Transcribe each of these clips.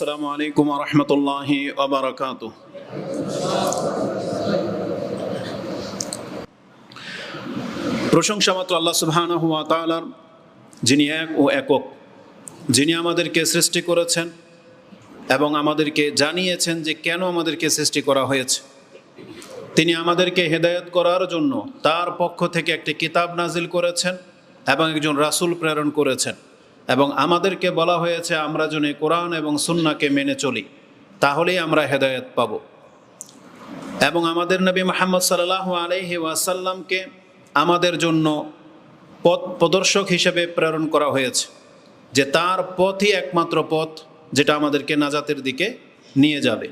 আসসালামু আলাইকুম রহমতুল্লাহি প্রশংসা মাত্র আল্লাহ সুবহানাহু ওয়া তাআলার, যিনি এক ও একক, যিনি আমাদেরকে সৃষ্টি করেছেন এবং আমাদেরকে জানিয়েছেন যে কেন আমাদেরকে সৃষ্টি করা হয়েছে। তিনি আমাদেরকে হেদায়েত করার জন্য তার পক্ষ থেকে একটি কিতাব নাজিল করেছেন এবং একজন রাসূল প্রেরণ করেছেন। এবং আমাদেরকে বলা হয়েছে, আমরা যেন কোরআন এবং সুন্নাকে মেনে চলি, তাহলেই আমরা হেদায়েত পাব। এবং আমাদের নবী মোহাম্মদ সাল্লাহ আলহি ওয়াসাল্লামকে আমাদের জন্য পথ প্রদর্শক হিসেবে প্রেরণ করা হয়েছে, যে তার পথই একমাত্র পথ যেটা আমাদেরকে নাজাতের দিকে নিয়ে যাবে।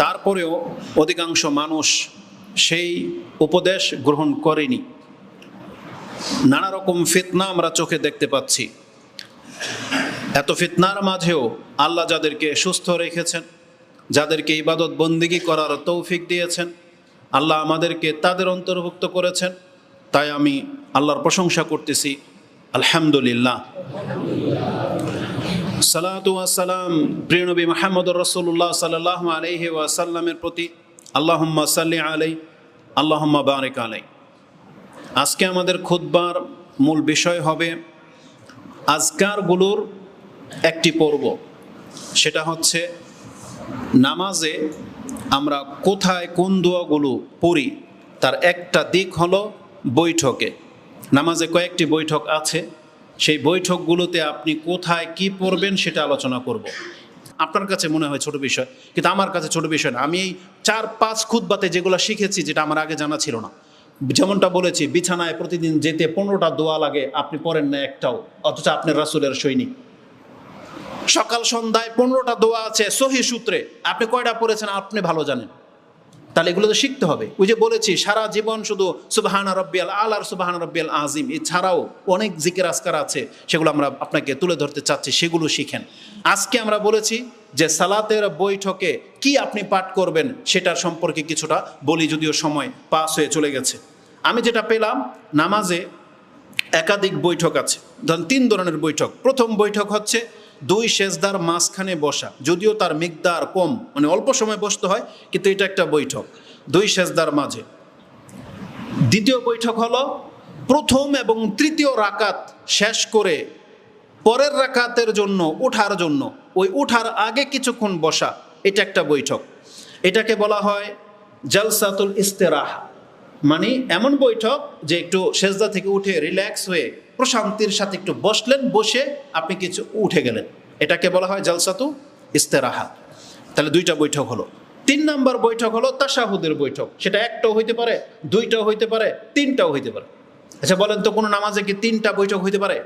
তারপরেও অধিকাংশ মানুষ সেই উপদেশ গ্রহণ করেনি। নানা রকম ফিতনা আমরা চোখে দেখতে পাচ্ছি। এত ফিতনার মাঝেও আল্লাহ যাদেরকে সুস্থ রেখেছেন, যাদেরকে ইবাদত বন্দিগি করার তৌফিক দিয়েছেন, আল্লাহ আমাদেরকে তাদের অন্তর্ভুক্ত করেছেন। তাই আমি আল্লাহর প্রশংসা করতেছি। আলহামদুলিল্লাহ। সালাতু আসসালাম প্রিয়নবী মাহমুদ রসুল্লাহ সাল্লাহ আলহি ওয়াসাল্লামের প্রতি। আল্লাহম্মা সাল্লি আলাই আল্লাহম্মা বারেক আলাই আজকে আমাদের খুদ্বার মূল বিষয় হবে আজকারগুলোর একটি পর্ব। সেটা হচ্ছে নামাজে আমরা কোথায় কোন দোয়াগুলো পড়ি, তার একটা দিক হলো বৈঠকে। নামাজে কয়েকটি বৈঠক আছে, সেই বৈঠকগুলোতে আপনি কোথায় কি পড়বেন সেটা আলোচনা করব। আপনার কাছে মনে হয় ছোট বিষয়, কিন্তু আমার কাছে ছোট বিষয় না। আমি এই চার পাঁচ খুদ্বাতে যেগুলো শিখেছি, যেটা আমার আগে জানা ছিল না। যেমনটা বলেছি, বিছানায় প্রতিদিন যেতে পনেরোটা দোয়া লাগে, আপনি পড়েন না একটাও, অথচ আপনার রাসুলের সৈনিক। সকাল সন্ধ্যায় পনেরোটা দোয়া আছে সহি সূত্রে, আপনি কয়টা পড়েছেন আপনি ভালো জানেন। তাহলে এগুলো তো শিখতে হবে। ওই যে বলেছি, সারা জীবন শুধু সুবাহানা রব্বিয়াল আল আর সুবাহানা রব্বিয়াল আজিম এছাড়াও অনেক জিকের আজকার আছে, সেগুলো আমরা আপনাকে তুলে ধরতে চাচ্ছি, সেগুলো শিখেন। আজকে আমরা বলেছি যে সালাতের বৈঠকে কি আপনি পাঠ করবেন, সেটার সম্পর্কে কিছুটা বলি, যদিও সময় পাস হয়ে চলে গেছে। আমি যেটা পেলাম, নামাজে একাধিক বৈঠক আছে। ধরেন তিন ধরনের বৈঠক। প্রথম বৈঠক হচ্ছে দুই সেজদার মাঝখানে বসা। যদিও তার মিকদার কম মানে অল্প সময় বসতে হয়, কিন্তু এটা একটা বৈঠক, দুই সেজদার মাঝে। দ্বিতীয় বৈঠক হলো প্রথম এবং তৃতীয় রাকাত শেষ করে পরের রাকাতের জন্য ওঠার জন্য। ওই ওঠার আগে কিছুক্ষণ বসা, এটা একটা বৈঠক। এটাকে বলা হয় জালসাতুল ইস্তেরাহা। মানে এমন বৈঠক যে একটু সেজদা থেকে উঠে রিল্যাক্স হয়ে প্রশান্তির সাথে একটু বসলেন, বসে আপনি কিছু উঠে গেলেন। এটাকে বলা হয় জালসাতু ইস্তেরাহা। তাহলে দুইটা বৈঠক হলো। তিন নম্বর বৈঠক হলো তাসাহুদের বৈঠক। সেটা একটাও হইতে পারে, দুইটাও হইতে পারে, তিনটাও হইতে পারে। আচ্ছা বলেন তো কোনো নামাজে কি তিনটা বৈঠক হইতে পারে?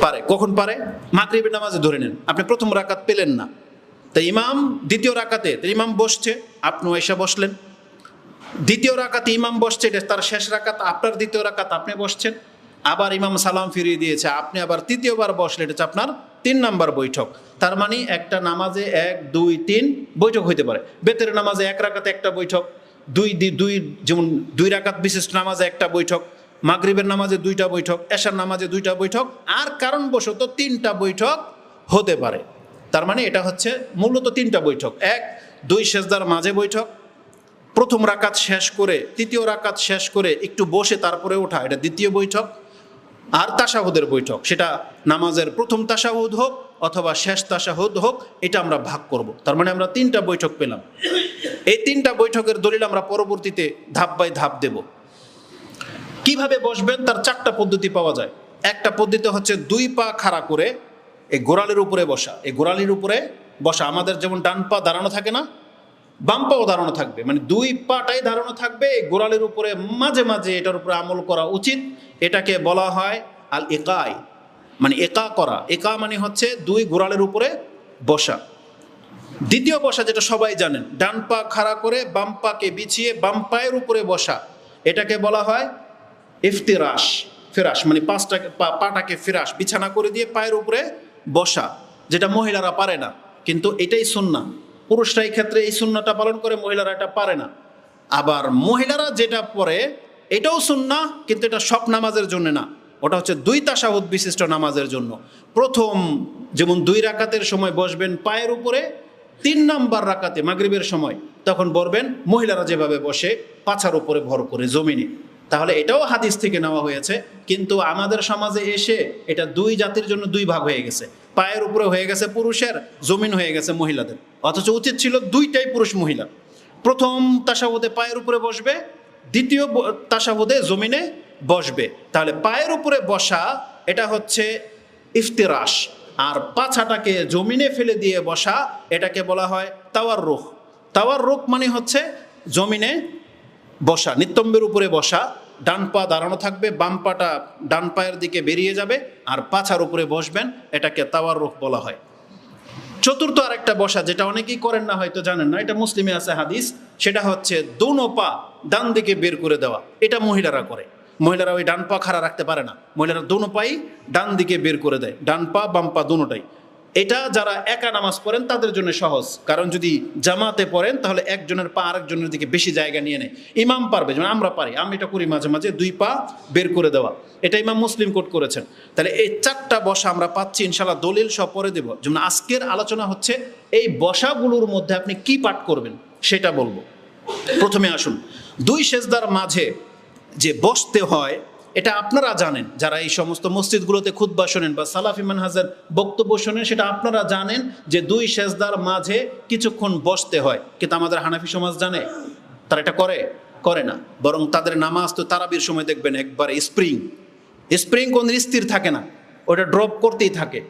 পারে। কখন পারে? মাগরিবের নামাজে ধরে নেন। আপনি প্রথম রাকাত পেলেন না। তা ইমাম দ্বিতীয় রাকাতে ইমাম বসছে, আপনিও এসে বসলেন। দ্বিতীয় রাকাতে ইমাম বসছে তার শেষ রাকাত, আপনার দ্বিতীয় রাকাত আপনি বসছেন। আবার ইমাম সালাম ফিরিয়ে দিয়েছে, আপনি আবার তৃতীয়বার বসলে এটা আপনার তিন নাম্বার বৈঠক। তার মানে একটা নামাজে এক, দুই, তিন বৈঠক হইতে পারে। বেতের নামাজে এক রাকাতে একটা বৈঠক, দুই দুই যেমন দুই রাকাত বিশিষ্ট নামাজে একটা বৈঠক, মাগরিবের নামাজে দুইটা বৈঠক, এশার নামাজে দুইটা বৈঠক, আর কারণবশত তিনটা বৈঠক হতে পারে। তার মানে এটা হচ্ছে মূলত তিনটা বৈঠক। এক, দুই সেজদার মাঝে বৈঠক প্রথম রাকাত শেষ করে, তৃতীয় রাকাত শেষ করে একটু বসে তারপরে ওঠা, এটা দ্বিতীয় বৈঠক আর তাসাহুদের বৈঠক। সেটা নামাজের প্রথম তাসাহুদ হোক অথবা শেষ তাসাহুদ হোক, এটা আমরা ভাগ করব। তার মানে আমরা তিনটা বৈঠক পেলাম। এই তিনটা বৈঠকের দলিল আমরা পরবর্তীতে ধাপ বাই ধাপ দেব। কীভাবে বসবেন? তার চারটা পদ্ধতি পাওয়া যায়। একটা পদ্ধতি হচ্ছে দুই পা খাড়া করে এই গোড়ালির উপরে বসা। এই গোড়ালির উপরে বসা। আমাদের যেমন ডান পা দাঁড়ানো থাকে না বাম পাও দাঁড়ানো থাকবে। মানে দুই পাটাই ধারণা থাকবে গোড়ালির উপরে মাঝে মাঝে এটার উপরে আমল করা উচিত। এটাকে বলা হয় আল একাই মানে একা করা। একা মানে হচ্ছে দুই গোড়ালের উপরে বসা। দ্বিতীয় বসা যেটা সবাই জানেন, ডান পা খাড়া করে বাম পাকে বিছিয়ে বাম পায়ের উপরে বসা। এটাকে বলা হয় ইফতিরাস ফেরাস মানে পাঁচটাকে পাটাকে ফেরাস বিছানা করে দিয়ে পায়ের উপরে বসা। যেটা মহিলারা পারে না, কিন্তু এটাই সুন্না পুরুষরা এই ক্ষেত্রে এই সুন্নাটা পালন করে, মহিলারা এটা পারে না। আবার মহিলারা যেটা পরে, এটাও সুন্না কিন্তু এটা সব নামাজের জন্য না। ওটা হচ্ছে দুই তাসাহুদ বিশিষ্ট নামাজের জন্য। প্রথম, যেমন দুই রাকাতের সময় বসবেন পায়ের উপরে, তিন নাম্বার রাকাতে মাগরিবের সময়, তখন বলবেন মহিলারা যেভাবে বসে, পাছার উপরে ভর করে জমিনে। তাহলে এটাও হাদিস থেকে নেওয়া হয়েছে, কিন্তু আমাদের সমাজে এসে এটা দুই জাতির জন্য দুই ভাগ হয়ে গেছে। পায়ের উপরে হয়ে গেছে পুরুষের, জমিন হয়ে গেছে মহিলাদের। অথচ উচিত ছিল দুইটাই পুরুষ মহিলা। প্রথম তাসাহুদে পায়ের উপরে বসবে, দ্বিতীয় তাসাহুদে জমিনে বসবে। তাহলে পায়ের উপরে বসা, এটা হচ্ছে ইফতিরাস আর পাছাটাকে জমিনে ফেলে দিয়ে বসা, এটাকে বলা হয় তাওয়ার রুখ তাওয়ার রুখ মানে হচ্ছে জমিনে বসা নিতম্বের উপরে বসা, ডান পা দাঁড়ানো থাকবে, বাম পাটা ডান পায়ের দিকে বেরিয়ে যাবে, আর পাছার উপরে বসবেন, এটাকে তাওয়ার রুখ বলা হয়। চতুর্থ আরেকটা বসা, যেটা অনেকেই করেন না, হয়তো জানেন না, এটা মুসলিমে আছে হাদিস, সেটা হচ্ছে দোনো পা ডান দিকে বের করে দেওয়া, এটা মহিলারা করে। মহিলারা ওই ডান পা খাড়া রাখতে পারে না, মহিলারা দোনো পাই ডান দিকে বের করে দেয়, ডান পা, বাম পা, দোনোটাই। এটা যারা একা নামাজ পড়েন, তাদের জন্য সহজ। কারণ যদি জামাতে পড়েন, তাহলে একজনের পা আরেকজনের দিকে বেশি জায়গা নিয়ে নেয়। ইমাম পারবে, যেমন আমরা পারি। আমি এটা করি মাঝে মাঝে, দুই পা বের করে দেওয়া। এটা ইমাম মুসলিম কোট করেছেন। তাহলে এই চারটা বসা আমরা পাচ্ছি ইনশাল্লাহ দলিল সব পরে দেব। যেমন আজকের আলোচনা হচ্ছে, এই বসাগুলোর মধ্যে আপনি কি পাঠ করবেন, সেটা বলব। প্রথমে আসুন। দুই সেজদার মাঝে যে বসতে হয় এটা আপনারা জানেন। যারা এই সমস্ত মসজিদগুলোতে খুদ্া শোনেন বা সালাফি মানহাজের বক্তব্য শোনেন, সেটা আপনারা জানেন যে দুই সেজদার মাঝে কিছুক্ষণ বসতে হয়। কিন্তু আমাদের হানাফি সমাজ জানে, তারা এটা করে করে না। বরং তাদের নামাজ তো তারাবির সময় দেখবেন একবারে স্প্রিং। স্প্রিং কোন স্থির থাকে না, ওটা ড্রপ করতেই থাকে,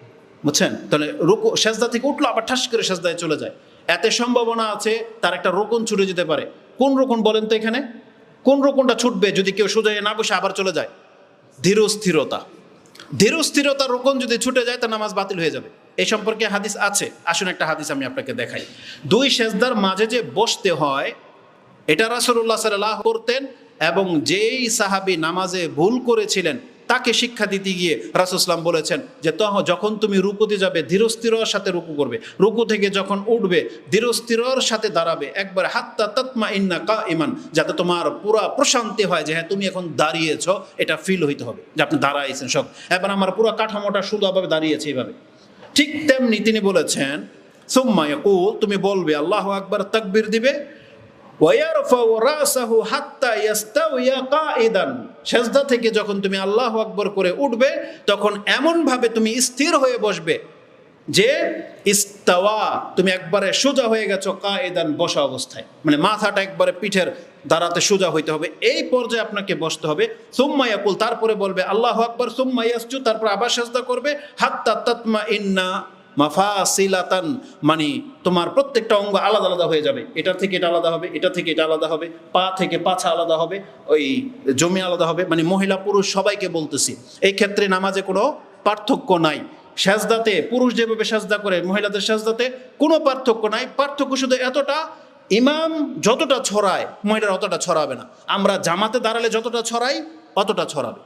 বুঝছেন? তাহলে রুকু সেজদা থেকে উঠল, আবার ঠাস করে সেজদায় চলে যায়। এতে সম্ভাবনা আছে, তার একটা রোকন ছুটে যেতে পারে। কোন রোকন বলেন তো এখানে? কোন রোকনটা ছুটবে যদি কেউ সোজায় না বসে আবার চলে যায়? ধীর স্থিরতা। ধীর স্থিরতা রোকন যদি ছুটে যায়, তা নামাজ বাতিল হয়ে যাবে। এ সম্পর্কে হাদিস আছে। আসুন একটা হাদিস আমি আপনাকে দেখাই। দুই সেজদার মাঝে যে বসতে হয়, এটা রাসুল্লাহ সাল্লাহ করতেন এবং যেই সাহাবি নামাজে ভুল করেছিলেন তাকে শিক্ষা দিতে গিয়ে রাসুসলাম বলেছেন যে তহ, যখন তুমি রুকুতে যাবে, ধীরস্থিরর সাথে রুকু করবে। রুকু থেকে যখন উঠবে, ধীরস্থিরর সাথে দাঁড়াবে। একবার হাত্তা তৎমা ইন্না কা ইমান যাতে তোমার পুরা প্রশান্তি হয় যে হ্যাঁ তুমি এখন দাঁড়িয়েছ, এটা ফিল হইতে হবে যে আপনি দাঁড়াইছেন, সব। এবার আমার পুরো কাঠামোটা শুধুভাবে দাঁড়িয়েছে এইভাবে ঠিক তেমনি তিনি বলেছেন, সুম্মা ইয়াকুল তুমি বলবে, আল্লাহ আকবার, তাকবীর দিবে। সেজদা থেকে যখন তুমি আল্লাহু আকবার করে উঠবে, তখন এমন ভাবে তুমি স্থির হয়ে বসবে যে ইস্তাওয়া, তুমি একবারে সোজা হয়ে গেছো কাঈদান বসা অবস্থায়। মানে মাথাটা একবারে পিঠের দাঁড়াতে সোজা হইতে হবে। এই পর্যায়ে আপনাকে বসতে হবে। সুম্মা ইয়াকুল, তারপরে বলবে আল্লাহ আকবার, সুম্মা ইয়াসজু তারপর আবার সেজদা করবে। হাত্তা তাতমা ইন্না মাফাসিলাতান মানে তোমার প্রত্যেকটা অঙ্গ আলাদা আলাদা হয়ে যাবে। এটা থেকে এটা আলাদা হবে, এটা থেকে এটা আলাদা হবে, পা থেকে পাছা আলাদা হবে, ওই জমি আলাদা হবে মানে মহিলা পুরুষ সবাইকে বলতেছি। এই ক্ষেত্রে নামাজে কোনো পার্থক্য নাই। সাজদাতে পুরুষ যেভাবে সাজদা করে, মহিলাদের সাজদাতে কোনো পার্থক্য নাই। পার্থক্য শুধু এতটা, ইমাম যতটা ছড়ায়, মহিলারা অতটা ছড়াবে না। আমরা জামাতে দাঁড়ালে যতটা ছড়াই, অতটা ছড়াবে।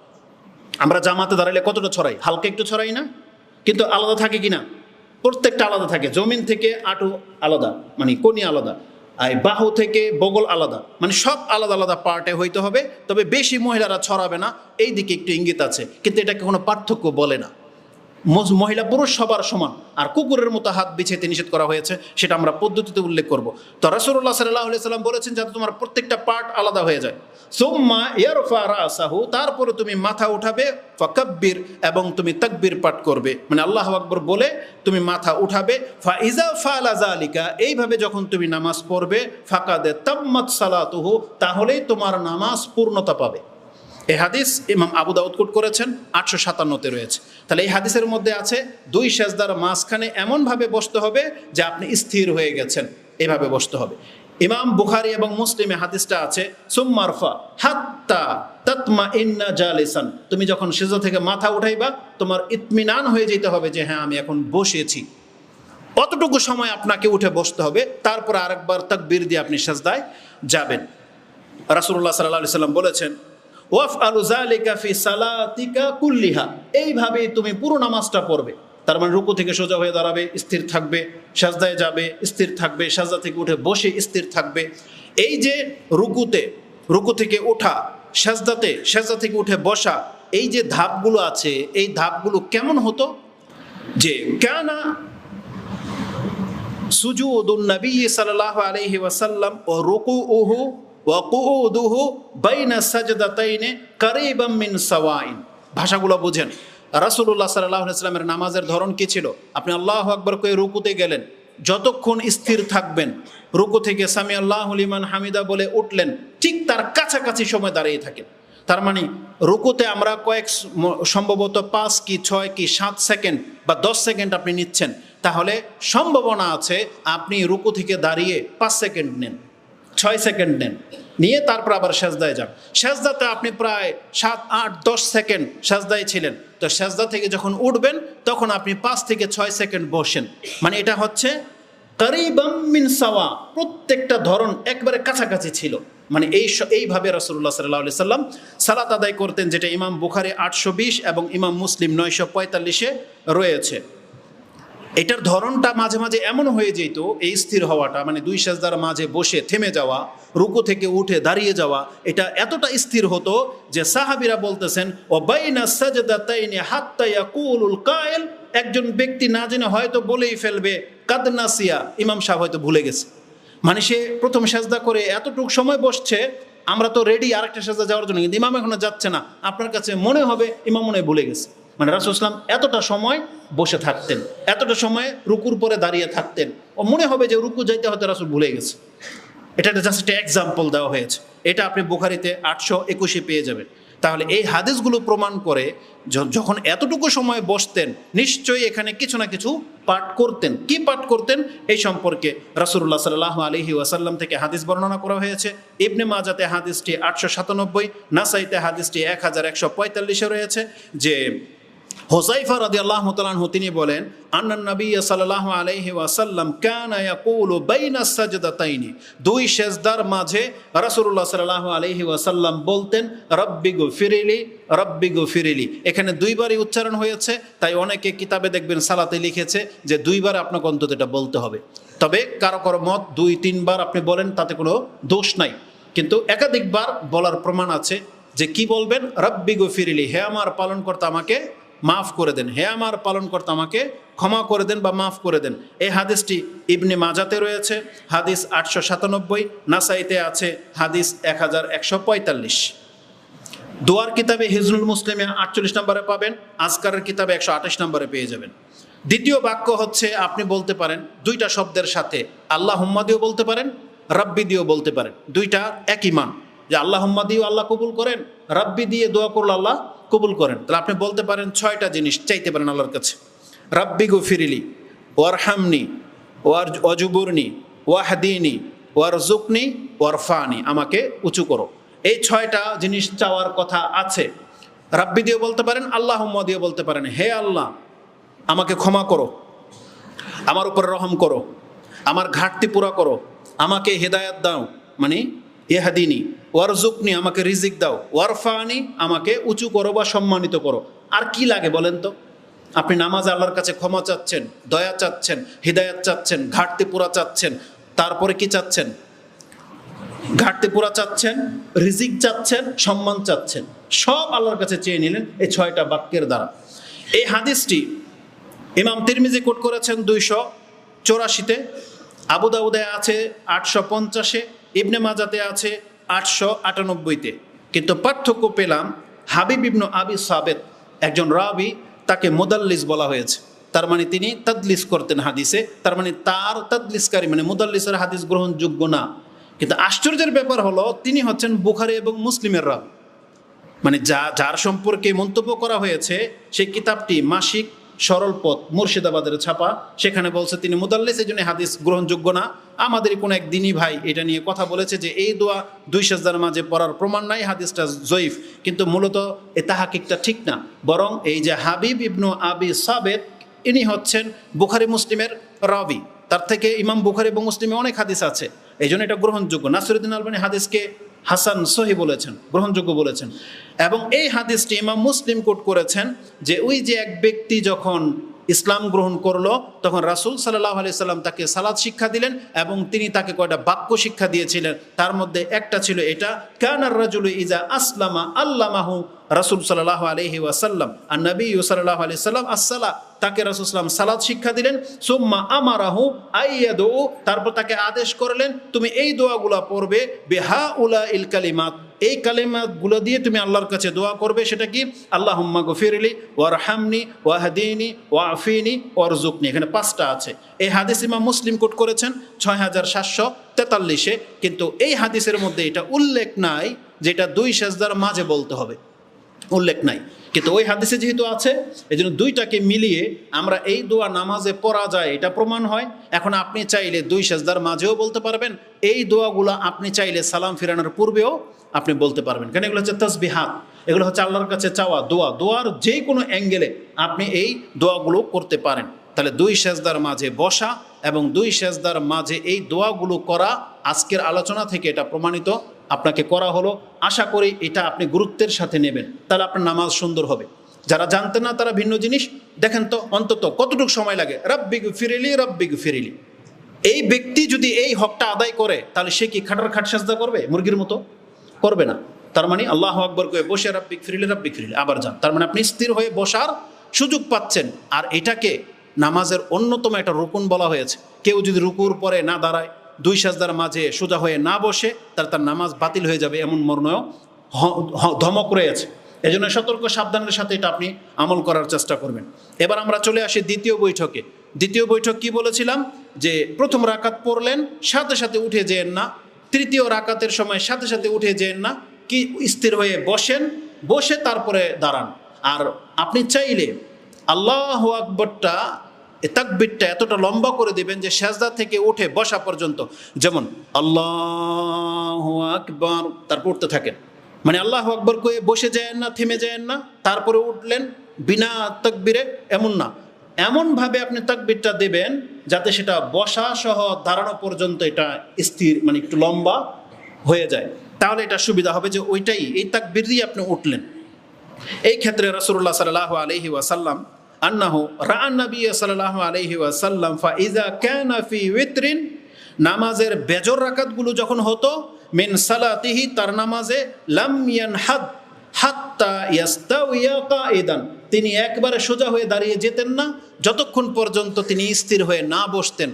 আমরা জামাতে দাঁড়ালে কতটা ছড়াই? হালকা একটু ছড়াই না? কিন্তু আলাদা থাকে কি না প্রত্যেকটা আলাদা থাকে। জমিন থেকে আটু আলাদা মানে কোনি আলাদা, আর বাহু থেকে বগল আলাদা। মানে সব আলাদা আলাদা পার্টে হইতে হবে। তবে বেশি মহিলারা ছড়াবে না। এই দিকে একটু ইঙ্গিত আছে। কিন্তু এটাকে কোনো পার্থক্য বলে না। মহিলা পুরুষ সবার সমান। আর কুকুরের মতো হাত বিছিয়ে নিষেধ করা হয়েছে, সেটা আমরা পদ্ধতিতে উল্লেখ করব। তো রাসুল্লাহ সাল্লাহ সাল্লাম বলেছেন, যাতে তোমার প্রত্যেকটা পার্ট আলাদা হয়ে যায়। সোম্মা ইয়ারফা রাসাহু, তারপরে তুমি মাথা উঠাবে, ফাকাব্বির, এবং তুমি তাকবির পাঠ করবে। মানে আল্লাহ আকবর বলে, তুমি মাথা উঠাবে ফা ইজা ফালা জালিকা এইভাবে যখন তুমি নামাজ পড়বে, ফাকাদে তাম্মাত সালাতুহু, তাহলেই তোমার নামাজ পূর্ণতা পাবে। এই হাদিস ইমাম আবু দাউদ কোট করেছেন, আটশো সাতান্নতে রয়েছে। তাহলে এই হাদিসের মধ্যে আছে, দুই সেজদার মাঝখানে এমনভাবে বসতে হবে যে আপনি স্থির হয়ে গেছেন। এভাবে বসতে হবে। ইমাম বুখারি এবং মুসলিমে হাদিসটা আছে, সুম্মারফা হাত্তা তৎমা ইন্না জালিসান। তুমি যখন সেজা থেকে মাথা উঠাইবা, তোমার ইতমিনান হয়ে যেতে হবে যে হ্যাঁ আমি এখন বসেছি। অতটুকু সময় আপনাকে উঠে বসতে হবে, তারপর আরেকবার তাকবীর দিয়ে আপনি সেজদায় যাবেন। রাসূলুল্লাহ সাল্লাহ সাল্লাম বলেছেন ওয়াফ আলু জালিকা ফি সালাতিকা কুল্লিহা। এইভাবে তুমি পুরো নামাজটা পড়বে। তার মানে রুকু থেকে সোজা হয়ে দাঁড়াবে, স্থির থাকবে, সাজদায় যাবে, স্থির থাকবে, সাজদা থেকে উঠে বসে স্থির থাকবে। এই যে রুকুতে, রুকু থেকে ওঠা, সাজদাতে, সাজদা থেকে উঠে বসা, এই যে ধাপগুলো আছে, এই ধাপগুলো কেমন হতো? যে কেনা সুজুদুন নবী সাল্লাল্লাহু আলাইহি ওয়াসাল্লাম ও রুকুউহু ওয়া কারীবাম মিন সাওয়াইন। ভাষাগুলো বুঝেন। আলাইহি সাল্লামের নামাজের ধরন কি ছিল? আপনি আল্লাহু আকবার কয়ে রুকুতে গেলেন, যতক্ষণ স্থির থাকবেন, রুকু থেকে সামি আল্লাহ লিমান হামিদা বলে উঠলেন, ঠিক তার কাছাকাছি সময় দাঁড়িয়ে থাকেন। তার মানে রুকুতে আমরা কয়েক সম্ভবত পাঁচ কি ছয় কি সাত সেকেন্ড বা দশ সেকেন্ড আপনি নিচ্ছেন। তাহলে সম্ভাবনা আছে আপনি রুকু থেকে দাঁড়িয়ে পাঁচ সেকেন্ড নেন। ছয় সেকেন্ড নেন। নিয়ে তারপর আবার সেজদায় যান। সেজদাতে আপনি প্রায় সাত, আট, দশ সেকেন্ড সেজদায় ছিলেন। তো সেজদা থেকে যখন উঠবেন, তখন আপনি পাঁচ থেকে ছয় সেকেন্ড বসেন। মানে এটা হচ্ছে মিন সাওয়া। প্রত্যেকটা ধরন একবারে কাছাকাছি ছিল। মানে এই এইভাবে রসুল্লাহ সাল্লাহ সাল্লাম সালাত আদায় করতেন, যেটা ইমাম বুখারি আটশো বিশ এবং ইমাম মুসলিম নয়শো পঁয়তাল্লিশে রয়েছে। এটার ধরনটা মাঝে মাঝে এমন হয়ে যেত, এই স্থির হওয়াটা মানে দুই সাজদার মাঝে বসে থেমে যাওয়া, রুকু থেকে উঠে দাঁড়িয়ে যাওয়া, এটা এতটা স্থির হতো যে সাহাবিরা বলতেছেন ও বাইনা সাজদাতাইনি হাত্তা ইয়াকুলুল কায়েল একজন ব্যক্তি না জেনে হয়তো বলেই ফেলবে কাদনাসিয়া ইমাম সাহেব হয়তো ভুলে গেছে। মানে সে প্রথম সাজদা করে এতটুক সময় বসছে, আমরা তো রেডি আরেকটা সাজদা যাওয়ার জন্য, কিন্তু ইমাম এখনও যাচ্ছে না। আপনার কাছে মনে হবে, ইমাম মনে ভুলে গেছে। মানে রাসুল ইসলাম এতটা সময় বসে থাকতেন, এতটা সময় রুকুর পরে দাঁড়িয়ে থাকতেন। ও মনে হবে যে রুকু যাইতে হয়তো রাসুল ভুলে গেছে। এটা জাস্ট একটা এক্সাম্পল দেওয়া হয়েছে। এটা আপনি বুখারিতে আটশো একুশে পেয়ে যাবেন। তাহলে এই হাদিসগুলো প্রমাণ করে যখন এতটুকু সময় বসতেন, নিশ্চয়ই এখানে কিছু না কিছু পাঠ করতেন। কি পাঠ করতেন? এই সম্পর্কে রাসুল্লাহ সাল্লাহ আলহি ওয়াসাল্লাম থেকে হাদিস বর্ণনা করা হয়েছে। ইবনে মাজাতে হাদিসটি আটশো সাতানব্বই, নাসাইতে হাদিসটি এক হাজার একশো পঁয়তাল্লিশে রয়েছে যে হোসাইফা রাদি আল্লাহ তালানহু তিনি বলেন, আন্নান নবী সাল্লাহ আলাইহি ওয়াসাল্লাম কানা ইয়াকুলু বাইনা সাজদাতাইনি। দুই সেজদার মাঝে রাসূলুল্লাহ সাল্লাল্লাহু আলাইহি ওয়াসাল্লাম বলতেন, রব্বি গফিরিলি রব্বি গফিরিলি। এখানে দুইবারই উচ্চারণ হয়েছে, তাই অনেকে কিতাবে দেখবেন সালাতে লিখেছে যে দুইবার আপনাকে অন্তত এটা বলতে হবে। তবে কারও কারও মত দুই, তিনবার আপনি বলেন, তাতে কোনো দোষ নাই। কিন্তু একাধিকবার বলার প্রমাণ আছে যে কি বলবেন? রব্বি গফিরিলি, হে আমার পালন পালনকর্তা আমাকে মাফ করে দেন। হে আমার পালন পালনকর্তা, আমাকে ক্ষমা করে দেন বা মাফ করে দেন। এই হাদিসটি ইবনে মাজাতে রয়েছে, হাদিস আটশো সাতানব্বই, নাসাইতে আছে, হাদিস এক হাজার একশো পঁয়তাল্লিশ। দোয়ার কিতাবে হিজনুল মুসলিমে আটচল্লিশ নম্বরে পাবেন, আজকারের কিতাবে একশো আঠাশ নম্বরে পেয়ে যাবেন। দ্বিতীয় বাক্য হচ্ছে, আপনি বলতে পারেন দুইটা শব্দের সাথে আল্লাহ হুম্মা বলতে পারেন, রাব্বি দিয়েও বলতে পারেন। দুইটা একই মান যে আল্লাহ হুম্মা আল্লাহ কবুল করেন, রাব্বি দিয়ে দোয়া করলে আল্লাহ কবুল করেন। তাহলে আপনি বলতে পারেন ছয়টা জিনিস চাইতে পারেন আল্লাহর কাছে। রাব্বি গফিরিলি, ওয়ারহামনি, ওয়ার অজুবুরনি ওয়াহাদিনি ওয়ার ওয়ারফানি, আমাকে উঁচু করো। এই ছয়টা জিনিস চাওয়ার কথা আছে। রাব্বি দিয়ে বলতে পারেন আল্লাহ দিয়ে বলতে পারেন, হে আল্লাহ, আমাকে ক্ষমা করো, আমার উপর রহম করো, আমার ঘাটতি পুরা করো, আমাকে হেদায়াত দাও। মানে ইহাদিনী ওয়ারজুকনি আমাকে রিজিক দাও ওয়ারফানি আমাকে উঁচু করো বা সম্মানিত করো। আর কি লাগে বলেন তো? আপনি নামাজ আল্লাহর কাছে ক্ষমা চাচ্ছেন, দয়া চাচ্ছেন, হৃদায়ত চাচ্ছেন, ঘাটতি পুরা চাচ্ছেন, তারপরে কি চাচ্ছেন? ঘাটতি পুরা চাচ্ছেন, রিজিক চাচ্ছেন, সম্মান চাচ্ছেন। সব আল্লাহর কাছে চেয়ে নিলেন এই ছয়টা বাক্যের দ্বারা। এই হাদিসটি ইমাম তিরমিজি কোট করেছেন দুইশো চৌরাশিতে, আবু দাউদে আছে আটশো পঞ্চাশে ইবনে মাজাতে আছে আটশো আটানব্বইতে। কিন্তু পার্থক্য পেলাম হাবিব ইবনু আবি সাবেদ একজন রাবি, তাকে মোদাল্লিস বলা হয়েছে। তার মানে তিনি তাদলিস করতেন হাদিসে, তার মানে তার তাদলিসকারী মানে মুদাল্লিসের হাদিস গ্রহণযোগ্য না। কিন্তু আশ্চর্যের ব্যাপার হলো, তিনি হচ্ছেন বুখারি এবং মুসলিমের রাবি। মানে যা, যার সম্পর্কে মন্তব্য করা হয়েছে, সেই কিতাবটি মাসিক সরল পথ, মুর্শিদাবাদের ছাপা। সেখানে বলছে তিনি, মুদাল্লিস, এই জন্য হাদিস গ্রহণযোগ্য না। আমাদের কোনো এক দিনই ভাই এটা নিয়ে কথা বলেছে যে, এই দোয়া দুই সাজদার মাঝে পড়ার প্রমাণ নাই, হাদিসটা জয়ীফ। কিন্তু মূলত এ তাহাকিকটা ঠিক না। বরং এই যে হাবিব ইবনু আবি সাবেদ ইনি হচ্ছেন বুখারি মুসলিমের রাবি। তার থেকে ইমাম বুখারি এবং মুসলিমে অনেক হাদিস আছে। এই জন্য এটা গ্রহণযোগ্য। নাসরুদ্দিন আলবানী হাদিসকে হাসান সহি বলেছেন, গ্রহণযোগ্য বলেছেন। এবং এই হাদিসটি ইমাম মুসলিম কোট করেছেন যে ওই যে এক ব্যক্তি যখন ইসলাম গ্রহণ করল, তখন রাসুল সাল্লাহ আলি সাল্লাম তাকে সালাদ শিক্ষা দিলেন এবং তিনি তাকে কয়টা বাক্য শিক্ষা দিয়েছিলেন, তার মধ্যে একটা ছিল এটা কানার রাজুল ইজা আসলামা আল্লামাহু রাসুল সাল্লাহ আলহি ওয়াসাল্লাম আর নবী সাল্লাহ আলি সাল্লাম, আসসালা। তাকে রাসুল সাল্লাম সালাদ শিক্ষা দিলেন, সুম্মা আমারাহু আইয়া দো তারপর তাকে আদেশ করলেন, তুমি এই দোয়াগুলা পড়বে, বেহা উলা ইল কালিমাত। এই কালিমাতগুলো দিয়ে তুমি আল্লাহর কাছে দোয়া করবে, সেটা কি? আল্লাহ হুম্মা গফিরলি ওয়ার হামনি ওয়াহাদিনী, ওয়াফিনী ওয়ারজুকনি এখানে পাঁচটা আছে। এই হাদিস ইমাম মুসলিম কোট করেছেন ছয় হাজার সাতশো তেতাল্লিশে। কিন্তু এই হাদিসের মধ্যে এটা উল্লেখ নাই, যেটা দুই সেজদার মাঝে বলতে হবে। উল্লেখ নাই। কিন্তু ওই হাদিসে যেহেতু আছে এই জন্য দুইটাকে মিলিয়ে আমরা এই দোয়া নামাজে পড়া যায়, এটা প্রমাণ হয়। এখন আপনি চাইলে দুই সেজদার মাঝেও বলতে পারবেন, এই দোয়াগুলো আপনি চাইলে সালাম ফিরানোর পূর্বেও আপনি বলতে পারবেন। কারণ এগুলো হচ্ছে তসবিহাত, এগুলো হচ্ছে আল্লাহর কাছে চাওয়া দোয়া। দোয়ার যে কোনো অ্যাঙ্গেলে আপনি এই দোয়াগুলো করতে পারেন। তাহলে দুই সেজদার মাঝে বসা এবং দুই সেজদার মাঝে এই দোয়াগুলো করা আজকের আলোচনা থেকে এটা প্রমাণিত। আপনাকে করা হলো, আশা করি এটা আপনি গুরুত্বের সাথে নেবেন। তাহলে আপনার নামাজ সুন্দর হবে। যারা জানতেন না তারা ভিন্ন জিনিস। দেখেন তো, অন্তত কতটুকু সময় লাগে? রব্বিগু ফিরিলি রব্বিগু ফিরিলি এই ব্যক্তি যদি এই হকটা আদায় করে, তাহলে সে কি খাটার খাট সাজদা করবে? মুরগির মতো? করবে না। তার মানে আল্লাহ আকবর করে বসে রাব্বিক ফিরিলে রাব্বিক ফিরিলে আবার যান। তার মানে আপনি স্থির হয়ে বসার সুযোগ পাচ্ছেন। আর এটাকে নামাজের অন্যতম একটা রুকুন বলা হয়েছে। কেউ যদি রুকুর পরে না দাঁড়ায় দুই সাজদার মাঝে সোজা হয়ে না বসে তার তার নামাজ বাতিল হয়ে যাবে এমন মর্ময় ধমক রয়েছে। এই জন্য সতর্ক, সাবধানের সাথে এটা আপনি আমল করার চেষ্টা করবেন। এবার আমরা চলে আসি দ্বিতীয় বৈঠকে। দ্বিতীয় বৈঠক কি বলেছিলাম? যে প্রথম রাকাত পড়লেন, সাথে সাথে উঠে যেন না। তৃতীয় রাকাতের সময় সাথে সাথে উঠে যেন না। কি স্থির হয়ে বসেন, বসে তারপরে দাঁড়ান। আর আপনি চাইলে আল্লাহ আকবরটা তাকবিরটা এতটা লম্বা করে দেবেন যে সেজদা থেকে উঠে বসা পর্যন্ত। যেমন, আল্লাহ আকবর তারপর উঠতে থাকেন। মানে আল্লাহ আকবর কয়ে বসে যায় না, থেমে যায় না, তারপরে উঠলেন বিনা তকবিরে এমন না। এমনভাবে আপনি তাকবিরটা দেবেন যাতে সেটা বসা সহ দাঁড়ানো পর্যন্ত এটা স্থির মানে একটু লম্বা হয়ে যায়। তাহলে এটা সুবিধা হবে যে ওইটাই, এই তাকবির দিয়ে আপনি উঠলেন। এই ক্ষেত্রে রসুল্লাহ সাল্লাহ আলহি ওয়াসাল্লাম আন্নাহু রান নবী সাল্লাহ আলহি ওয়াসাল্লাম ফা ইজা ক্যান ফি উইত্রিন নামাজের বেজর রাকাতগুলো যখন হতো, মিন সালাতিহি, তার নামাজে লাম ইয়ানহাদ হাত্তা ইয়াস্তাউইয়া কাইদান তিনি একবারে সোজা হয়ে দাঁড়িয়ে যেতেন না, যতক্ষণ পর্যন্ত তিনি স্থির হয়ে না বসতেন।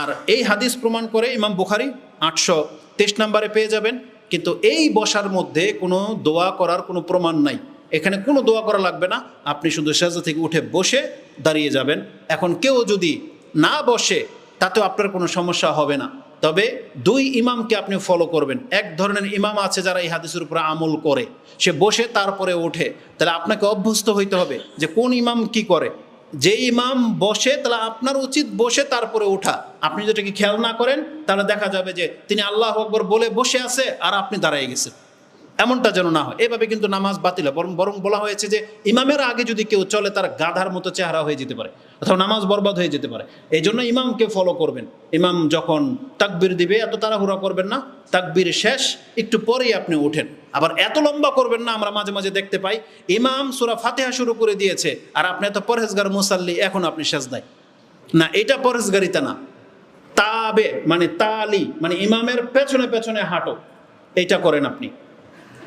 আর এই হাদিস প্রমাণ করে ইমাম বুখারি আটশো তেইশ নম্বরে পেয়ে যাবেন, কিন্তু এই বসার মধ্যে কোনো দোয়া করার কোনো প্রমাণ নাই। এখানে কোনো দোয়া করা লাগবে না। আপনি শুধু সেজা থেকে উঠে বসে দাঁড়িয়ে যাবেন। এখন কেউ যদি না বসে, তাতেও আপনার কোনো সমস্যা হবে না। তবে দুই ইমামকে আপনি ফলো করবেন। এক ধরনের ইমাম আছে যারা এই হাদিসের উপরে আমল করে। সে বসে তারপরে ওঠে। তাহলে আপনাকে অভ্যস্ত হইতে হবে যে কোন ইমাম কি করে। যে ইমাম বসে, তাহলে আপনার উচিত বসে তারপরে ওঠা। আপনি যেটাকে খেয়াল না করেন, তাহলে দেখা যাবে যে তিনি আল্লাহ আকবর বলে বসে আছে আর আপনি দাঁড়ায় গেছেন। এমনটা যেন না হয়। এভাবে কিন্তু নামাজ বাতিল বরং বরং বলা হয়েছে যে, ইমামের আগে যদি কেউ চলে, তার গাধার মতো চেহারা হয়ে যেতে পারে। অথবা নামাজ বরবাদ হয়ে যেতে পারে। এই জন্য ইমামকে ফলো করবেন। ইমাম যখন তাকবির দিবে, এত তাড়াহুড়া করবেন না। তাকবির শেষ, একটু পরেই আপনি ওঠেন। আবার এত লম্বা করবেন না, আমরা মাঝে মাঝে দেখতে পাই, ইমাম সুরা ফাতেহা শুরু করে দিয়েছে। আর আপনি এত পরহেজগার মুসাল্লি, এখন আপনি শেষ দেয় না, এটা পরহেজগারিতা না। তাবে মানে তালি মানে ইমামের পেছনে পেছনে হাঁটো। এইটা করেন আপনি।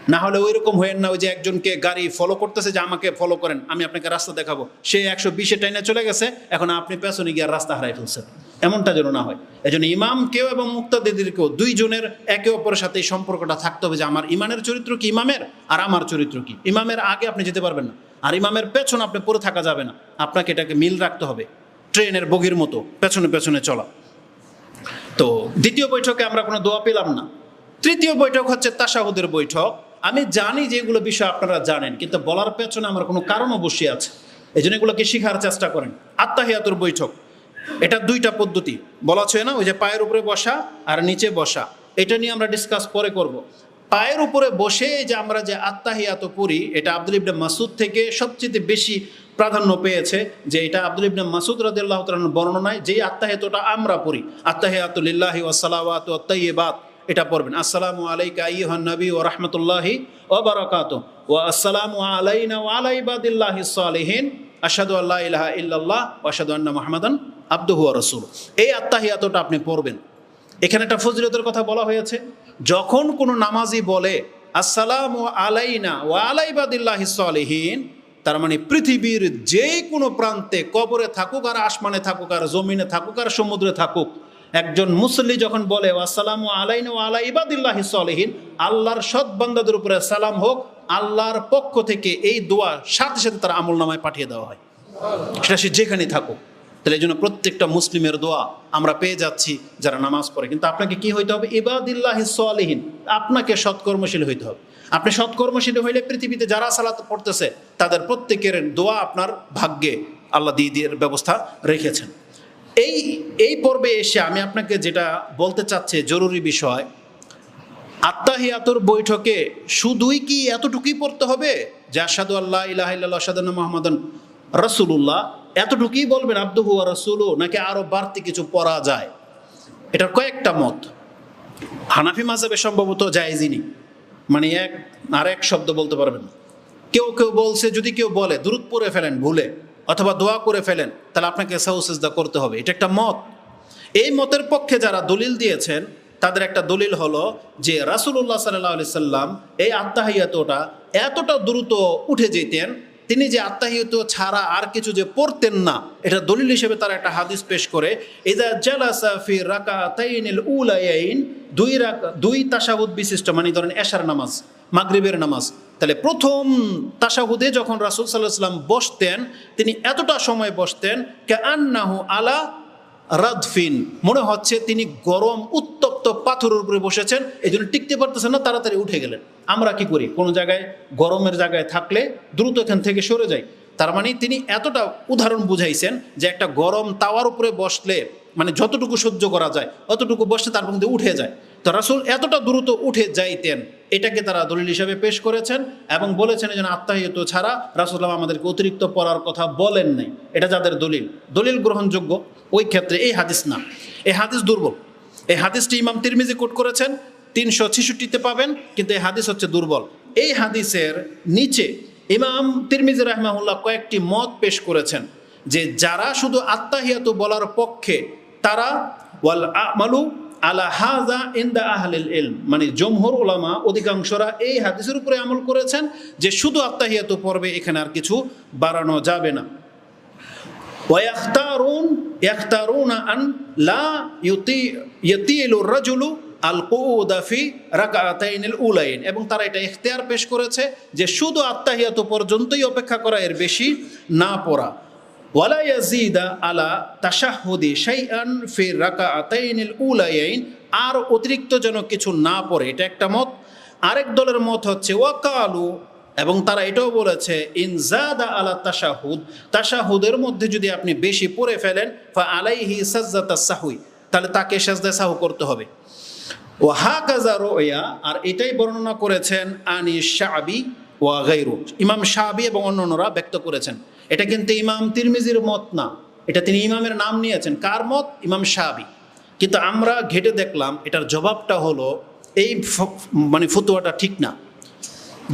না হলে ওই রকম হয়েন না ওই যে একজনকে গাড়ি ফলো করতেছে যে আমাকে ফলো করেন, আমি আপনাকে রাস্তা দেখাবো। সে একশো বিশে টাইনে চলে গেছে, এখন আপনি পেছনে গিয়ে রাস্তা হারাই ফেলছেন। এমনটা যেন না হয়। এই জন্য ইমামকেও এবং মুক্তাদিদেরকেও দুইজনের একে অপরের সাথে এই সম্পর্কটা থাকতে হবে যে আমার ইমানের চরিত্র কি ইমামের, আর আমার চরিত্র কি? ইমামের আগে আপনি যেতে পারবেন না। আর ইমামের পেছনে আপনি পড়ে থাকা যাবে না। আপনাকে এটাকে মিল রাখতে হবে। ট্রেনের বগির মতো পেছনে পেছনে চলা। তো দ্বিতীয় বৈঠকে আমরা কোনো দোয়া পেলাম না। তৃতীয় বৈঠক হচ্ছে তাসাহুদের বৈঠক। আমি জানি যে এগুলো বিষয় আপনারা জানেন, কিন্তু বলার পেছনে আমার কোনো কারণ অবশ্যই আছে। এই জন্য এগুলোকে শেখার চেষ্টা করেন। আত্মাহিয়াতুর বৈঠক, এটা দুইটা পদ্ধতি। বলা ছয় না, ওই যে পায়ের উপরে বসা আর নিচে বসা। এটা নিয়ে আমরা ডিসকাস পরে করব। পায়ের উপরে বসে যে আমরা যে আত্মাহিয়াত পড়ি, এটা আব্দুল ইবনে মাসুদ থেকে সবচেয়ে বেশি প্রাধান্য পেয়েছে যে এটা আব্দুল ইবনে মাসুদ রাদিল্লাহ তালার বর্ণনায় যেই আত্মাহিয়াতটা আমরা পড়ি। আত্মাহিয়াতুলিল্লাহি ওয়াসালাওয়াত আত্মাইবাত এটা পড়বেন। আসসালামু আলাইকা ইহান নবী ও রহমতুল্লাহি ও বারাকাত ও আসসালামু আলাইনা ও আলাইবাদিল্লাহি সালিহিন। আসাদু আল্লাহ ইলাহা ইল্লাল্লাহ ও আসাদু আন্না মাহমাদান আব্দুহু রসুল এই আত্মাহিয়াতটা আপনি পড়বেন। এখানে একটা ফজিলতের কথা বলা হয়েছে, যখন কোনো নামাজি বলে, আসসালাম আলাইনা ও আলাইবাদিল্লাহি সালিহীন, তার মানে পৃথিবীর যে কোনো প্রান্তে কবরে থাকুক আর আসমানে থাকুক আর জমিনে থাকুক আর সমুদ্রে থাকুক একজন মুসল্লি যখন বলে, আসসালামু আলাইন ও আলা ইবাদিল্লাহি সালিহীন আল্লাহর সৎ বান্দাদের উপরে সালাম হোক, আল্লাহর পক্ষ থেকে এই দোয়া সাথে সাথে তার আমল নামায় পাঠিয়ে দেওয়া হয়। সেটা সে যেখানে থাকুক। তাহলে এই জন্য প্রত্যেকটা মুসলিমের দোয়া আমরা পেয়ে যাচ্ছি যারা নামাজ পড়ে। কিন্তু আপনাকে কি হইতে হবে? ইবাদিল্লাহ সালেহীন। আপনাকে সৎকর্মশীল হইতে হবে। আপনি সৎকর্মশীল হইলে পৃথিবীতে যারা সালাত পড়তেছে, তাদের প্রত্যেকের দোয়া আপনার ভাগ্যে আল্লাহ দিয়ে ব্যবস্থা রেখেছেন। এই এই পর্বে এসে আমি আপনাকে যেটা বলতে চাচ্ছি, জরুরি বিষয়, আত্মাহিয়াতুর বৈঠকে শুধুই কি এতটুকুই পড়তে হবে যে আসাদু আল্লাহ ইলাহ আসাদান মোহাম্মদন রসুল্লাহ এতটুকুই বলবেন আব্দুহু রসুলু নাকি আরও বাড়তি কিছু পড়া যায়? এটার কয়েকটা মত। হানাফি মাজাবে সম্ভবত জায়েজিনি মানে এক, আর এক শব্দ বলতে পারবেন কেউ কেউ বলছে, যদি কেউ বলে দূরত পড়ে ফেলেন, ভুলে। অথবা দোয়া করে ফেলেন, তাহলে আপনাকে সাউসেজদা করতে হবে। এটা একটা মত। এই মতের পক্ষে যারা দলিল দিয়েছেন, তাদের একটা দলিল হলো যে রাসুল্লাহ সাল্লাহ আলি সাল্লাম এই আত্মাহিয়াতটা এতটা দ্রুত উঠে যেতেন, তিনি যে আত্মাহিয়ত ছাড়া আর কিছু যে পড়তেন না, এটা দলিল হিসেবে তারা একটা হাদিস পেশ করে দুই রাকা, দুই তাশাহুদ বিশিষ্ট মানে ধরেন এশার নামাজ। মাগরিবের নামাজ। তাহলে প্রথম তাসাহুদে যখন রাসূল আলাইহি সাল্লাম বসতেন, তিনি এতটা সময় বসতেন কে আন্নাহু আলা রাদফিন। মনে হচ্ছে তিনি গরম উত্তপ্ত পাথরের উপরে বসেছেন এই জন্য টিকতে পারতেছেন না, তাড়াতাড়ি উঠে গেলেন। আমরা কি করি? কোনো জায়গায়, গরমের জায়গায় থাকলে দ্রুত এখান থেকে সরে যাই। তার মানে তিনি এতটা উদাহরণ বুঝাইছেন যে একটা গরম তাওয়ার উপরে বসলে মানে যতটুকু সহ্য করা যায়, অতটুকু বসলে তার মধ্যে উঠে যায়। তো রাসুল এতটা দ্রুত উঠে যাইতেন, এটাকে তারা দলিল হিসাবে পেশ করেছেন এবং বলেছেন যেন আত্মাহিত ছাড়া রাসুল্লাহ আমাদেরকে অতিরিক্ত পড়ার কথা বলেন নাই। এটা যাদের দলিল দলিল গ্রহণযোগ্য, ওই ক্ষেত্রে এই হাদিস না। এই হাদিস দুর্বল। এই হাদিসটি ইমাম তিরমিজি কোট করেছেন, তিনশো ছিষট্টিতে পাবেন, কিন্তু এই হাদিস হচ্ছে দুর্বল। এই হাদিসের নিচে ইমাম তিরমিজি রাহমাহুল্লাহ কয়েকটি মত পেশ করেছেন, যে যারা শুধু আত্মাহিয়াত বলার পক্ষে, তারা ওয়াল আমালু আলা হাজা ইন্দা আহলিল ইলম। মানে জমহর ওলামা অধিকাংশরা এই হাদিসের উপরে আমল করেছেন যে শুধু আত্মাহিয়াত পর্বে এখানে আর কিছু বাড়ানো যাবে না। ওয়াখতারুন ইয়াখতারুনা আন লা ইউতি, ইয়াতিলু রাজুলু আল কৌদাফি রাকাতাইনিল উলাইন। এবং তারা এটা ইখতিয়ার পেশ করেছে যে শুধু আত্মাহিয়াত পর্যন্তই অপেক্ষা করা এর বেশি না পড়া। আলা তাশাহুদি উলাইন আর অতিরিক্ত যেন কিছু না পড়ে, এটা একটা মত। আরেক দলের মত হচ্ছে, ওয়াকালু, এবং তারা এটাও বলেছে ইনজাদা আলা তাশাহুদ, তাশাহুদের মধ্যে যদি আপনি বেশি পড়ে ফেলেন আলাইহি সাজ্জাতা সাহুই তাহলে তাকে সাজদা সাহু করতে হবে। ও হা রোয়া, আর এটাই বর্ণনা করেছেন আনি শাবি ওয়া গাইরু ইমাম শাবি এবং অন্যান্যরা ব্যক্ত করেছেন। এটা কিন্তু ইমাম তিরমিজির মত না। এটা তিনি ইমামের নাম নিয়েছেন। কার মত? ইমাম শাবি কিন্তু আমরা ঘেটে দেখলাম, এটার জবাবটা হলো, এই মানে ফতুয়াটা ঠিক না।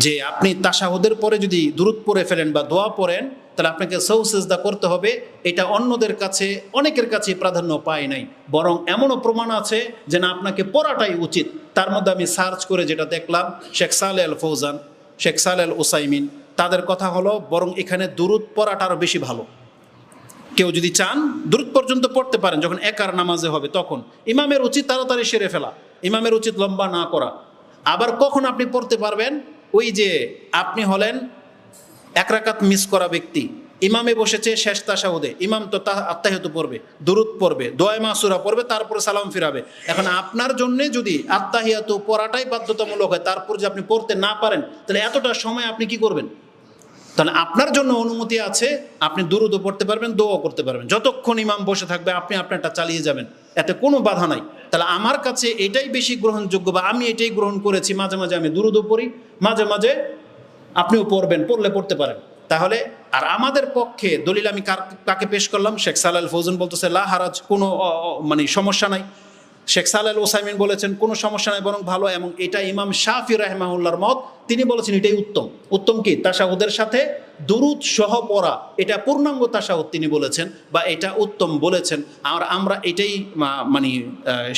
যে আপনি তাসাহুদের পরে যদি দূরত পরে ফেলেন বা দোয়া পড়েন, তাহলে আপনাকে সৌ সেজদা করতে হবে। এটা অন্যদের কাছে, অনেকের কাছে প্রাধান্য পায় নাই। বরং এমনও প্রমাণ আছে যে না, আপনাকে পড়াটাই উচিত। তার মধ্যে আমি সার্চ করে যেটা দেখলাম, শেখ সালে আল ফৌজান শেখ সালে আল ওসাইমিন তাদের কথা হলো, বরং এখানে দূরত পড়াটা আরও বেশি ভালো। কেউ যদি চান দূরত পর্যন্ত পড়তে পারেন, যখন একার নামাজে হবে, তখন। ইমামের উচিত তাড়াতাড়ি সেরে ফেলা, ইমামের উচিত লম্বা না করা। আবার কখন আপনি পড়তে পারবেন? ওই যে আপনি হলেন এক রাকাত মিস করা ব্যক্তি। ইমামে বসেছে শেষ তাসাহুদে, ইমাম তো তা আত্মাহিত পড়বে, দুরুদ পড়বে, দোয় মাসুরা পড়বে, তারপরে সালাম ফিরাবে। এখন আপনার জন্যে যদি আত্মাহিয়াত পড়াটাই বাধ্যতামূলক হয়, তারপর যে আপনি পড়তে না পারেন, তাহলে এতটা সময় আপনি কি করবেন? তাহলে আপনার জন্য অনুমতি আছে, আপনি দুরুদও পড়তে পারবেন, দোয়াও করতে পারবেন। যতক্ষণ ইমাম বসে থাকবে, আপনি আপনারটা চালিয়ে যাবেন। এতে কোনো বাধা নাই। তাহলে আমার কাছে এটাই বেশি গ্রহণযোগ্য বা আমি এটাই গ্রহণ করেছি, মাঝে মাঝে আমি দুরুদও পড়ি, মাঝে মাঝে আপনিও পড়বেন, পড়লে পড়তে পারেন। তাহলে, আর আমাদের পক্ষে দলিল আমি কার, কাকে পেশ করলাম? শেখ সালাল ফৌজন বলতেছে, লা হারাজ, কোনো মানে সমস্যা নাই। শেখ সালাল ওসাইমিন বলেছেন, কোনো সমস্যা নাই, বরং ভালো, এবং এটা ইমাম শাফি রাহমাউল্লাহর মত, তিনি বলেছেন এটাই উত্তম। উত্তম কি? তাসাহুদের সাথে দুরুদ সহ পড়া, এটা পূর্ণাঙ্গ তাসাহুদ তিনি বলেছেন, বা এটা উত্তম বলেছেন। আর আমরা এটাই মানে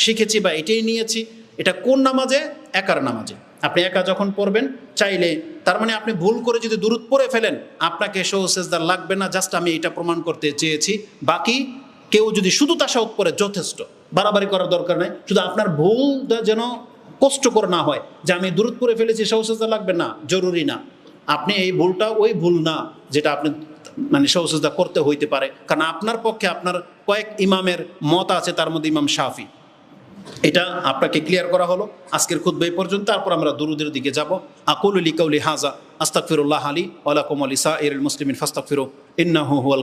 শিখেছি বা এটাই নিয়েছি, এটা কোন নামাজে? একার নামাজে। আপনি একা যখন পড়বেন, চাইলে, তার মানে আপনি ভুল করে যদি দূরত পড়ে ফেলেন, আপনাকে সহ সেজদার লাগবে না, জাস্ট আমি এটা প্রমাণ করতে চেয়েছি। বাকি, কেউ যদি শুধু তাসাউদ পড়ে, যথেষ্ট। বাড়াবাড়ি করার দরকার নেই। শুধু আপনার ভুলটা যেন কষ্টকর না হয়। যে আমি দূরত করে ফেলেছি সহ লাগবে না, জরুরি না। আপনি এই ভুলটা ওই ভুল না, যেটা আপনি মানে সহসেজদা করতে হইতে পারে। কারণ আপনার পক্ষে আপনার কয়েক ইমামের মত আছে, তার মধ্যে ইমাম শাফি। এটা আপনাকে ক্লিয়ার করা হলো। আজকের খুদ্ এই পর্যন্ত। তারপর আমরা দুরুদের দিকে যাব। আকুল লিকাউলি হাজা আস্তাকফিরুল্লাহ আলী ওয়ালাকুম আলী সা ইর মুসলিমিন ফাস্তাকফিরু ইন্নাহু হুয়াল